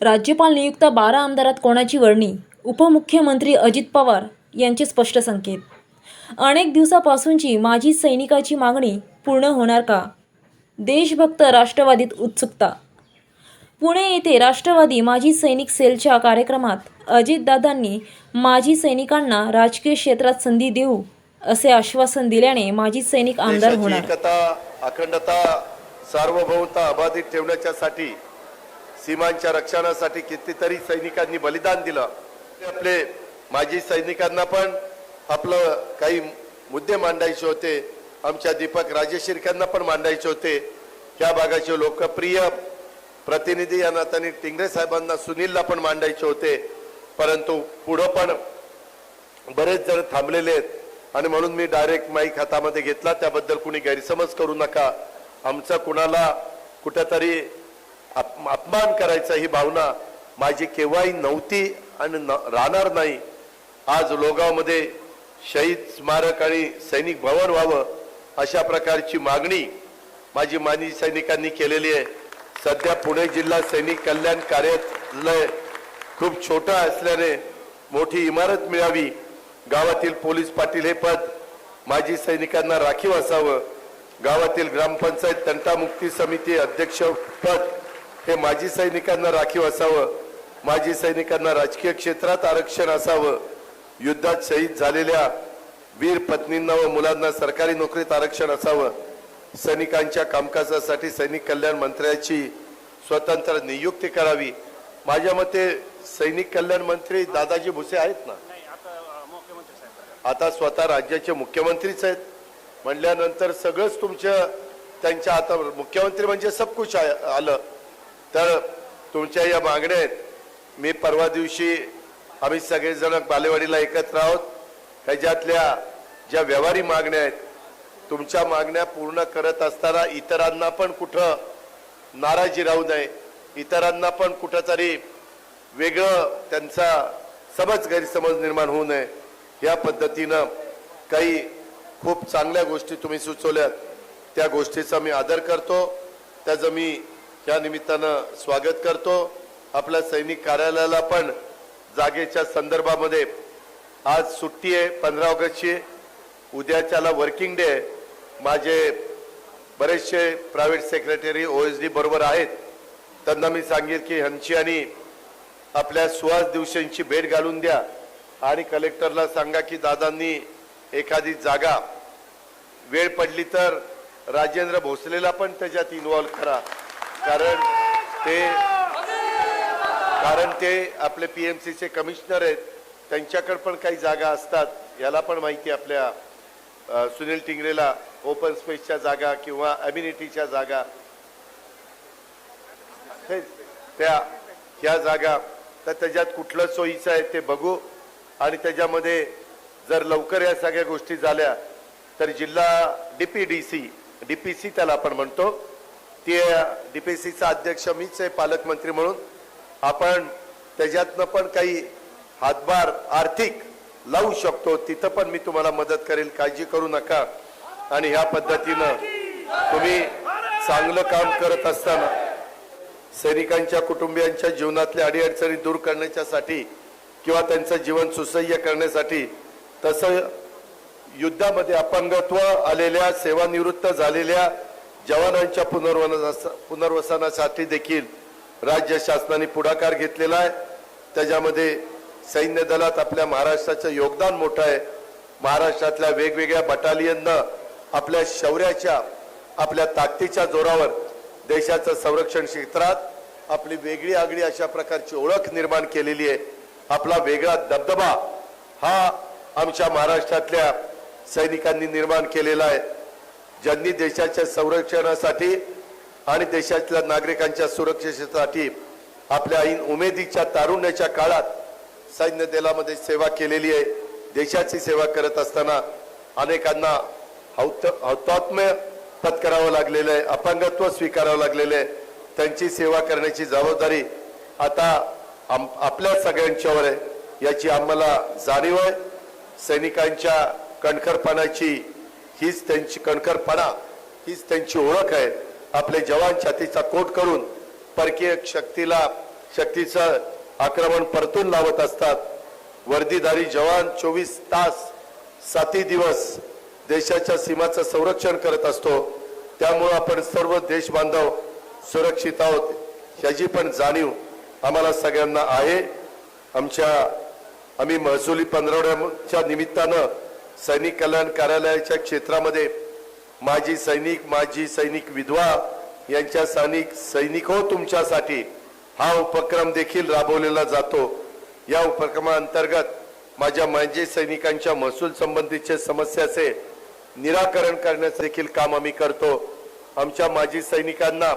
राज्यपाल नियुक्त बारा आमदारात कोणाची वर्णी उपमुख्यमंत्री अजित पवार यांचे स्पष्ट संकेत. अनेक दिवसापासूनची माजी सैनिकाची मागणी पूर्ण होणार का? देशभक्त राष्ट्रवादीत उत्सुकता. पुणे येथे राष्ट्रवादी माजी सैनिक सेलच्या कार्यक्रमात अजितदादांनी माजी सैनिकांना राजकीय क्षेत्रात संधी देऊ असे आश्वासन दिल्याने माजी सैनिक आमदार होणार. अखंडता सार्वभौमता अबाधित ठेवण्याच्यासाठी सीमांच्या रक्षणासाठी कितीतरी सैनिकांनी बलिदान दिलं. आपले माजी सैनिकांना पण आपलं काही मुद्दे मांडायचे होते. आमच्या दीपक राजेशिर्क्यांना पण मांडायचे होते. त्या भागाचे लोकप्रिय प्रतिनिधी या नात्याने टिंगरे साहेबांना सुनीलला पण मांडायचे होते. परंतु पुढं पण बरेच जण थांबलेले आहेत. आणि म्हणून मी डायरेक्ट माईक हातामध्ये घेतला. त्याबद्दल कुणी गैरसमज करू नका. आमचं कुणाला कुठंतरी अपमान करायचा ही भावना माझी केव्हाही नव्हती आणि न- राहणार नाही. आज लोगावमध्ये शहीद स्मारक आणि सैनिक भवन व्हावं अशा प्रकारची मागणी माझी माजी सैनिकांनी केलेली आहे. सध्या पुणे जिल्हा सैनिक कल्याण कार्यालय खूप छोटा असल्याने मोठी इमारत मिळावी. गावातील पोलीस पाटील हे पद माजी सैनिकांना राखीव असावं. गावातील ग्रामपंचायत तंटामुक्ती समिती अध्यक्ष पद हे माजी सैनिकांना राखीव असावं. माजी सैनिकांना राजकीय क्षेत्रात आरक्षण असावं. युद्धात शहीद झालेल्या वीर पत्नींना व मुलांना सरकारी नोकरीत आरक्षण असावं. सैनिकांच्या कामकाजासाठी सैनिक कल्याण मंत्र्याची स्वतंत्र नियुक्ती करावी. माझ्या मते सैनिक कल्याण मंत्री दादाजी भुसे आहेत ना? आता स्वतः राज्याचे मुख्यमंत्रीच आहेत. म्हणल्यानंतर सगळंच तुमच्या त्यांच्या आता मुख्यमंत्री म्हणजे सब कुछ आ- आलं. तर तुमच्या या मागण्या आहेत मी परवा दिवशी आम्ही सगळेजण बालेवाडीला एकत्र आहोत. ह्याच्यातल्या ज्या व्यवहारी मागण्या आहेत तुमच्या मागण्या पूर्ण करत असताना इतरांना पण कुठं नाराजी राहू नये. इतरांना पण कुठंतरी वेगळं त्यांचा समज गैरसमज निर्माण होऊ नये. या पद्धतीनं काही खूप चांगल्या गोष्टी तुम्ही सुचवल्यात. त्या गोष्टीचा मी आदर करतो. त्याचं मी या निमित्तानं स्वागत करतो. आपल्या सैनिक कार्यालयाला पण जागेच्या संदर्भामध्ये आज सुट्टी आहे पंधरा ऑगस्टची. उद्याच्याला वर्किंग डे माझे बरेचसे private secretary O S D बरोबर आहेत. त्यांना मी सांगेल की ह्यांची आणि आपल्या सुहास दिवशींची भेट घालून द्या. आणि कलेक्टरला सांगा की दादांनी एखादी जागा वेळ पडली तर राजेंद्र भोसलेला पण त्याच्यात इन्व्हॉल्व करा. कारण ते कारण ते आपले पीएमसीचे कमिशनर आहेत. त्यांच्याकडे पण काही जागा असतात. याला पण माहिती आपल्या सुनील टिंगरेला ओपन स्पेसच्या जागा किंवा अम्युनिटीच्या जागा. त्या ह्या जागा. तर त्याच्यात कुठलं सोयीचं आहे ते बघू. आणि त्याच्यामध्ये जर लवकर या सगळ्या गोष्टी झाल्या तर जिल्हा डीपीडीसी डीपीसी त्याला आपण म्हणतो. ते डीपीसीचा अध्यक्ष मीच आहे पालकमंत्री म्हणून. आपण त्याच्यातनं पण काही हातभार आर्थिक लावू शकतो. तिथं पण मी तुम्हाला मदत करेल काळजी करू नका. आणि ह्या पद्धतीनं तुम्ही चांगलं काम करत असताना सैनिकांच्या कुटुंबियांच्या जीवनातल्या अडीअडचणी दूर करण्याच्यासाठी किंवा त्यांचं जीवन सुसह्य करण्यासाठी तसं युद्धामध्ये अपंगत्व आलेल्या सेवानिवृत्त झालेल्या जवानांच्या पुनर्वनास पुनर्वसनासाठी देखील राज्य शासनाने पुढाकार घेतलेला आहे. त्याच्यामध्ये सैन्य दलात आपल्या महाराष्ट्राचं योगदान मोठं आहे. महाराष्ट्रातल्या वेगवेगळ्या बटालियननं आपल्या शौर्याच्या आपल्या ताकदीच्या जोरावर देशाचं संरक्षण क्षेत्रात आपली वेगळी आगळी अशा प्रकारची ओळख निर्माण केलेली आहे. आपला वेगळा दबदबा हा आमच्या महाराष्ट्रातल्या सैनिकांनी निर्माण केलेला आहे. ज्यांनी देशाच्या संरक्षणासाठी आणि देशातल्या नागरिकांच्या सुरक्षेसाठी आपल्या ऐन उमेदीच्या तारुण्याच्या काळात सैन्य दलामध्ये सेवा केलेली आहे. देशाची सेवा करत असताना अनेकांना हौत हौतात्म्य पत्करावं लागलेलं आहे अपंगत्व स्वीकारावं लागलेलं आहे. त्यांची सेवा करण्याची जबाबदारी आता आम आपल्या सगळ्यांच्यावर आहे. याची आम्हाला जाणीव आहे. सैनिकांच्या कणखरपणाची हीच त्यांची कणखरपणा हीच त्यांची ओळख आहे. आपले जवान छातीचा कोट करून परकीय शक्तीला शक्तीचं आक्रमण परतून लावत असतात. वर्दीधारी जवान चोवीस तास साती दिवस देशाच्या सीमाचं संरक्षण करत असतो. त्यामुळं आपण सर्व देश बांधव सुरक्षित आहोत ह्याची पण जाणीव आम्हाला सगळ्यांना आहे. आमच्या आम्ही महसुली पंधरवड्याच्या निमित्तानं सैनिक कल्याण कार्यालयाच्या क्षेत्रामध्ये माजी सैनिक माजी सैनिक विधवा यांच्या सैनिक सैनिक हो तुमच्यासाठी हा उपक्रम देखील राबवलेला जातो. या उपक्रमाअंतर्गत माझ्या माजी सैनिकांच्या महसूल संबंधीचे समस्याचे निराकरण करण्याचं देखील काम आम्ही करतो. आमच्या माजी सैनिकांना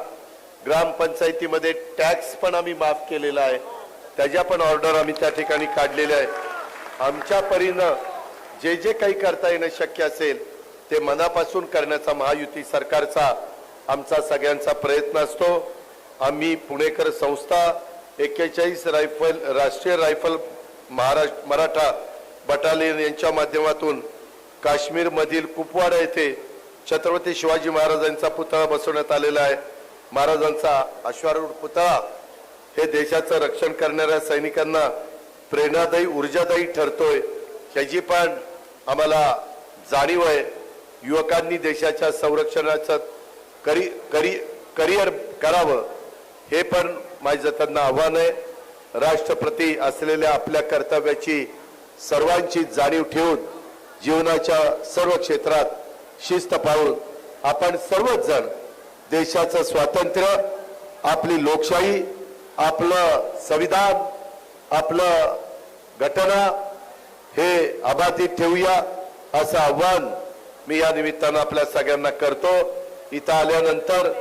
ग्रामपंचायतीमध्ये टॅक्स पण आम्ही माफ केलेला आहे. त्याच्या पण ऑर्डर आम्ही त्या ठिकाणी काढलेल्या आहे आमच्या परीनं जे जे काही करता येणं शक्य असेल ते मनापासून करण्याचा महायुती सरकारचा आमचा सगळ्यांचा प्रयत्न असतो. आम्ही पुणेकर संस्था एक्केचाळीस रायफल राष्ट्रीय रायफल महाराष्ट्र मराठा बटालियन यांच्या माध्यमातून काश्मीरमधील कुपवाडा येथे छत्रपती शिवाजी महाराजांचा पुतळा बसवण्यात आलेला आहे. महाराजांचा अश्वारूढ पुतळा हे देशाचं रक्षण करणाऱ्या सैनिकांना प्रेरणादायी ऊर्जादायी ठरतोय. ह्याची पण आम्हाला जाणीव आहे युवकांनी देशाच्या संरक्षणाचं करी करी करिअर करावं हे पण माझं त्यांना आव्हान आहे. राष्ट्रप्रती असलेल्या आपल्या कर्तव्याची सर्वांची जाणीव ठेवून जीवनाच्या सर्व क्षेत्रात शिस्त पाळून आपण सर्वच जण देशाचं स्वातंत्र्य आपली लोकशाही आपलं संविधान आपलं घटना हे अबाधित ठेवूया असं आव्हान मी या निमित्तानं आपल्या सगळ्यांना करतो. इथं आल्यानंतर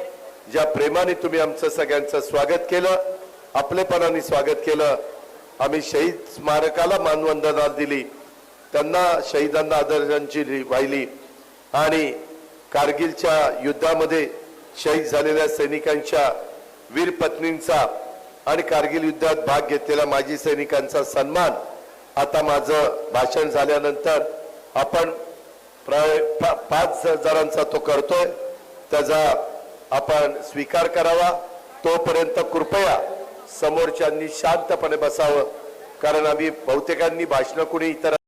ज्या प्रेमाने तुम्ही आमचं सगळ्यांचं स्वागत केलं आपलेपणाने स्वागत केलं आम्ही शहीद स्मारकाला मानवंदना दिली. त्यांना शहीदांना आदरांजली वाहिली. आणि कारगिलच्या युद्धामध्ये शहीद झालेल्या सैनिकांच्या वीर पत्नींचा आणि कारगिल युद्धात भाग घेतलेल्या माजी सैनिकांचा सन्मान आता माझं भाषण झाल्यानंतर आपण प्राय पा- पाच हजारांचा तो करतोय. त्याचा आपण स्वीकार करावा. तोपर्यंत कृपया समोरच्यांनी शांतपणे बसावं. कारण आम्ही बहुतेकांनी भाषणं कुणी इतर